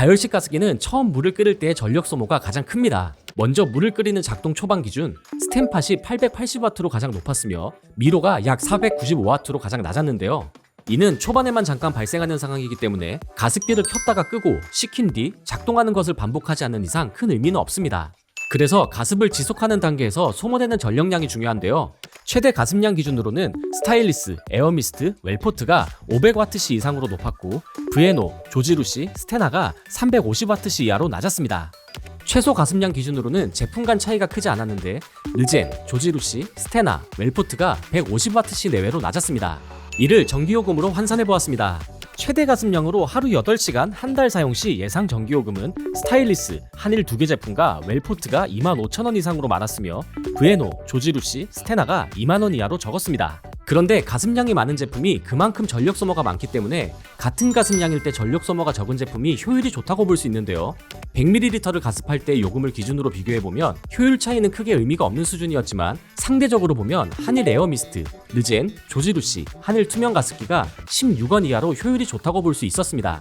가열식 가습기는 처음 물을 끓일 때의 전력 소모가 가장 큽니다. 먼저 물을 끓이는 작동 초반 기준 스탠팟이 880W로 가장 높았으며 미로가 약 495W로 가장 낮았는데요. 이는 초반에만 잠깐 발생하는 상황이기 때문에 가습기를 켰다가 끄고 식힌 뒤 작동하는 것을 반복하지 않는 이상 큰 의미는 없습니다. 그래서 가습을 지속하는 단계에서 소모되는 전력량이 중요한데요. 최대 가습량 기준으로는 스타일리스, 에어미스트, 웰포트가 500Wc 이상으로 높았고 브에노, 조지루시, 스테나가 350Wc 이하로 낮았습니다. 최소 가습량 기준으로는 제품 간 차이가 크지 않았는데 르젠, 조지루시, 스테나, 웰포트가 150Wc 내외로 낮았습니다. 이를 전기요금으로 환산해 보았습니다. 최대 가습량으로 하루 8시간 한 달 사용 시 예상 전기요금은 스타일리스, 한일 두 개 제품과 웰포트가 25,000원 이상으로 많았으며 브에노, 조지루시, 스테나가 2만원 이하로 적었습니다. 그런데 가습량이 많은 제품이 그만큼 전력 소모가 많기 때문에 같은 가습량일 때 전력 소모가 적은 제품이 효율이 좋다고 볼 수 있는데요. 100ml를 가습할 때 요금을 기준으로 비교해보면 효율 차이는 크게 의미가 없는 수준이었지만 상대적으로 보면 한일 에어미스트, 르젠, 조지루시, 한일 투명 가습기가 16원 이하로 효율이 좋다고 볼 수 있었습니다.